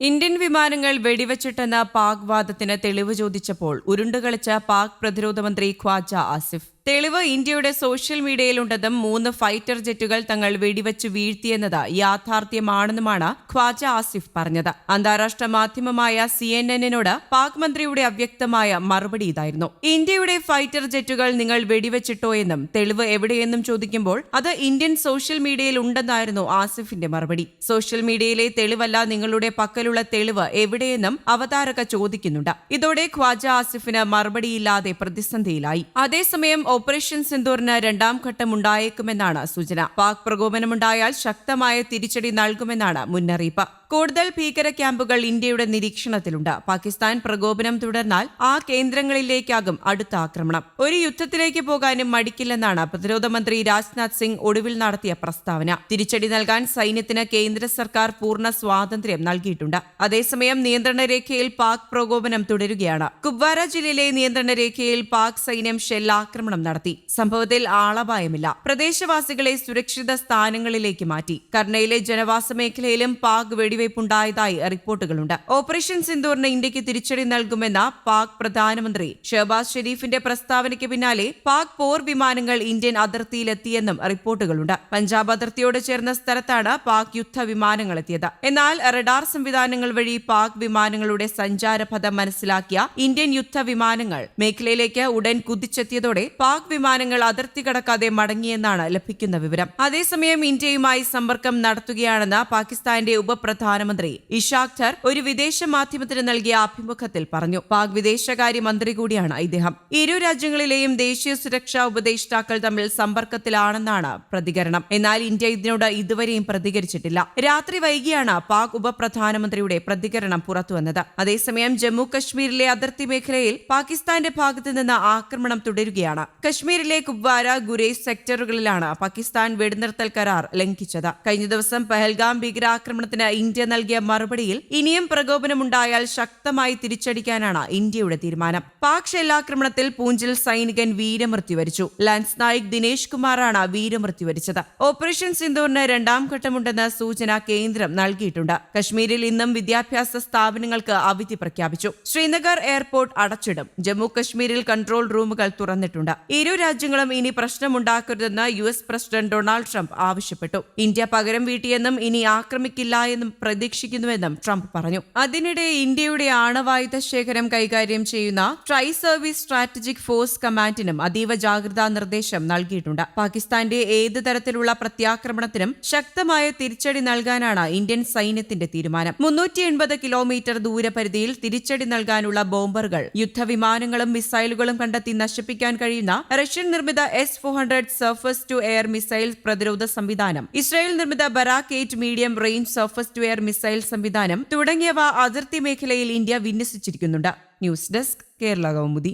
Indian വിമാനങ്ങൾ വെടിവച്ചിട്ടെന്ന പാക് വാദത്തിന് തെളിവ് ചോദിച്ചപ്പോൾ ഉരുണ്ടുകളിച്ച പാക് പ്രതിരോധ മന്ത്രി ഖ്വാജ ആസിഫ്. തെളിവ് ഇന്ത്യയുടെ സോഷ്യൽ മീഡിയയിലുണ്ടെന്നും മൂന്ന് ഫൈറ്റർ ജെറ്റുകൾ തങ്ങൾ വെടിവെച്ച് വീഴ്ത്തിയെന്നത് യാഥാർത്ഥ്യമാണെന്നുമാണ് ഖ്വാജ ആസിഫ് പറഞ്ഞത്. അന്താരാഷ്ട്ര മാധ്യമമായ സി എൻ എന്നിനോട് പാക് മന്ത്രിയുടെ അവ്യക്തമായ മറുപടി ഇതായിരുന്നു. ഇന്ത്യയുടെ ഫൈറ്റർ ജെറ്റുകൾ നിങ്ങൾ വെടിവെച്ചിട്ടോ എന്നും തെളിവ് എവിടെയെന്നും ചോദിക്കുമ്പോൾ അത് ഇന്ത്യൻ സോഷ്യൽ മീഡിയയിൽ ഉണ്ടെന്നായിരുന്നു ആസിഫിന്റെ മറുപടി. സോഷ്യൽ മീഡിയയിലെ തെളിവല്ല നിങ്ങളുടെ പക്കലുള്ള തെളിവ് എവിടെയെന്നും അവതാരക ചോദിക്കുന്നുണ്ട്. ഇതോടെ ഖ്വാജ ആസിഫിന് മറുപടിയില്ലാതെ പ്രതിസന്ധിയിലായി. അതേസമയം ഓപ്പറേഷൻ സിന്ദൂറിന് രണ്ടാം ഘട്ടം ഉണ്ടായേക്കുമെന്നാണ് സൂചന. പാക് പ്രകോപനമുണ്ടായാൽ ശക്തമായ തിരിച്ചടി നൽകുമെന്നാണ് മുന്നറിയിപ്പ്. കൂടുതൽ ഭീകര ക്യാമ്പുകൾ ഇന്ത്യയുടെ നിരീക്ഷണത്തിലുണ്ട്. പാകിസ്ഥാൻ പ്രകോപനം തുടർന്നാൽ ആ കേന്ദ്രങ്ങളിലേക്കാകും അടുത്ത ആക്രമണം. ഒരു യുദ്ധത്തിലേക്ക് പോകാനും മടിക്കില്ലെന്നാണ് പ്രതിരോധ മന്ത്രി രാജ്നാഥ് സിംഗ് ഒടുവിൽ നടത്തിയ പ്രസ്താവന. തിരിച്ചടി നൽകാൻ സൈന്യത്തിന് കേന്ദ്ര സർക്കാർ പൂർണ സ്വാതന്ത്ര്യം നൽകിയിട്ടുണ്ട്. അതേസമയം നിയന്ത്രണ രേഖയിൽ പാക് പ്രകോപനം തുടരുകയാണ്. കുപ്വാര ജില്ലയിലെ നിയന്ത്രണ രേഖയിൽ പാക് സൈന്യം ഷെല്ലാക്രമണം നടത്തി. സംഭവത്തിൽ ആളപായമില്ല. പ്രദേശവാസികളെ സുരക്ഷിത സ്ഥാനങ്ങളിലേക്ക് മാറ്റി. കർണയിലെ ജനവാസ മേഖലയിലും പാക് വെടിവയ്പുണ്ടായതായി റിപ്പോർട്ടുകളുണ്ട്. ഓപ്പറേഷൻ സിന്ദൂറിന് ഇന്ത്യയ്ക്ക് തിരിച്ചടി നൽകുമെന്ന പാക് പ്രധാനമന്ത്രി ഷഹബാസ് ഷെരീഫിന്റെ പ്രസ്താവനയ്ക്ക് പിന്നാലെ പാക് പോർ വിമാനങ്ങൾ ഇന്ത്യൻ അതിർത്തിയിലെത്തിയെന്നും റിപ്പോർട്ടുകളുണ്ട്. പഞ്ചാബ് അതിർത്തിയോട് ചേർന്ന സ്ഥലത്താണ് പാക് യുദ്ധ വിമാനങ്ങൾ എത്തിയത് എന്നാൽ റഡാർ സംവിധാനങ്ങൾ വഴി പാക് വിമാനങ്ങളുടെ സഞ്ചാരപഥം മനസ്സിലാക്കിയ ഇന്ത്യൻ യുദ്ധ വിമാനങ്ങൾ മേഖലയിലേക്ക് ഉടൻ കുതിച്ചെത്തിയതോടെ പാക് വിമാനങ്ങൾ അതിർത്തി കടക്കാതെ മടങ്ങിയെന്നാണ് ലഭിക്കുന്ന വിവരം. അതേസമയം ഇന്ത്യയുമായി സമ്പർക്കം നടത്തുകയാണെന്ന് പാകിസ്ഥാന്റെ ഉപപ്രധാനമന്ത്രി ഇഷാഖ് ധർ ഒരു വിദേശ മാധ്യമത്തിന് നൽകിയ അഭിമുഖത്തിൽ പറഞ്ഞു. പാക് വിദേശകാര്യ മന്ത്രി കൂടിയാണ് ഇദ്ദേഹം. ഇരു രാജ്യങ്ങളിലെയും ദേശീയ സുരക്ഷാ ഉപദേഷ്ടാക്കൾ തമ്മിൽ സമ്പർക്കത്തിലാണെന്നാണ് പ്രതികരണം. എന്നാൽ ഇന്ത്യ ഇതിനോട് ഇതുവരെയും പ്രതികരിച്ചിട്ടില്ല. രാത്രി വൈകിയാണ് പാക് ഉപപ്രധാനമന്ത്രിയുടെ പ്രതികരണം പുറത്തുവന്നത്. അതേസമയം ജമ്മു കശ്മീരിലെ അതിർത്തി മേഖലയിൽ പാകിസ്ഥാന്റെ ഭാഗത്തു നിന്ന് ആക്രമണം തുടരുകയാണ്. കശ്മീരിലെ കുപ്വാര ഗുരേസ് സെക്ടറുകളിലാണ് പാകിസ്ഥാൻ വെടിനിർത്തൽ കരാർ ലംഘിച്ചത്. കഴിഞ്ഞ ദിവസം പെഹൽഗാം ഭീകരാക്രമണത്തിന് ഇന്ത്യ നൽകിയ മറുപടിയിൽ ഇനിയും പ്രകോപനമുണ്ടായാൽ ശക്തമായി തിരിച്ചടിക്കാനാണ് ഇന്ത്യയുടെ തീരുമാനം. പാക് ഷെല്ലാക്രമണത്തിൽ പൂഞ്ചിൽ സൈനികൻ വീരമൃത്യു വരിച്ചു. ലാൻസ് നായിക് ദിനേശ് കുമാറാണ് വീരമൃത്യു വരിച്ചത്. ഓപ്പറേഷൻ സിന്ദൂറിന് രണ്ടാം ഘട്ടമുണ്ടെന്ന സൂചന കേന്ദ്രം നൽകിയിട്ടുണ്ട്. കശ്മീരിൽ ഇന്നും വിദ്യാഭ്യാസ സ്ഥാപനങ്ങൾക്ക് അവധി പ്രഖ്യാപിച്ചു. ശ്രീനഗർ എയർപോർട്ട് അടച്ചിടും. ജമ്മു കശ്മീരിൽ കൺട്രോൾ റൂമുകൾ തുറന്നിട്ടുണ്ട്. ഇരു രാജ്യങ്ങളും ഇനി പ്രശ്നമുണ്ടാക്കരുതെന്ന് U S president Donald Trump ആവശ്യപ്പെട്ടു. ഇന്ത്യ പകരം വീട്ടിയെന്നും ഇനി ആക്രമിക്കില്ല എന്നും പ്രതീക്ഷിക്കുന്നുവെന്നും ട്രംപ് പറഞ്ഞു. അതിനിടെ ഇന്ത്യയുടെ ആണവായുധ ശേഖരം കൈകാര്യം ചെയ്യുന്ന ട്രൈ സർവീസ് സ്ട്രാറ്റജിക് ഫോഴ്സ് കമാൻഡിനും അതീവ ജാഗ്രതാ നിർദ്ദേശം നൽകിയിട്ടുണ്ട്. പാകിസ്ഥാന്റെ ഏത് തരത്തിലുള്ള പ്രത്യാക്രമണത്തിനും ശക്തമായ തിരിച്ചടി നൽകാനാണ് ഇന്ത്യൻ സൈന്യത്തിന്റെ തീരുമാനം. മുന്നൂറ്റി എൺപത് കിലോമീറ്റർ ദൂരപരിധിയിൽ തിരിച്ചടി നൽകാനുള്ള ബോംബറുകൾ യുദ്ധവിമാനങ്ങളും മിസൈലുകളും കണ്ടെത്തി നശിപ്പിക്കാൻ കഴിയുന്ന റഷ്യൻ നിർമ്മിത S four hundred surface to air missile പ്രതിരോധ സംവിധാനം ഇസ്രായേൽ നിർമ്മിത Barak eight medium range surface to air missile സംവിധാനം തുടങ്ങിയവ അതിർത്തി മേഖലയിൽ India വിന്യസിച്ചിരിക്കുന്നുണ്ട്. News desk Kerala Kaumudi.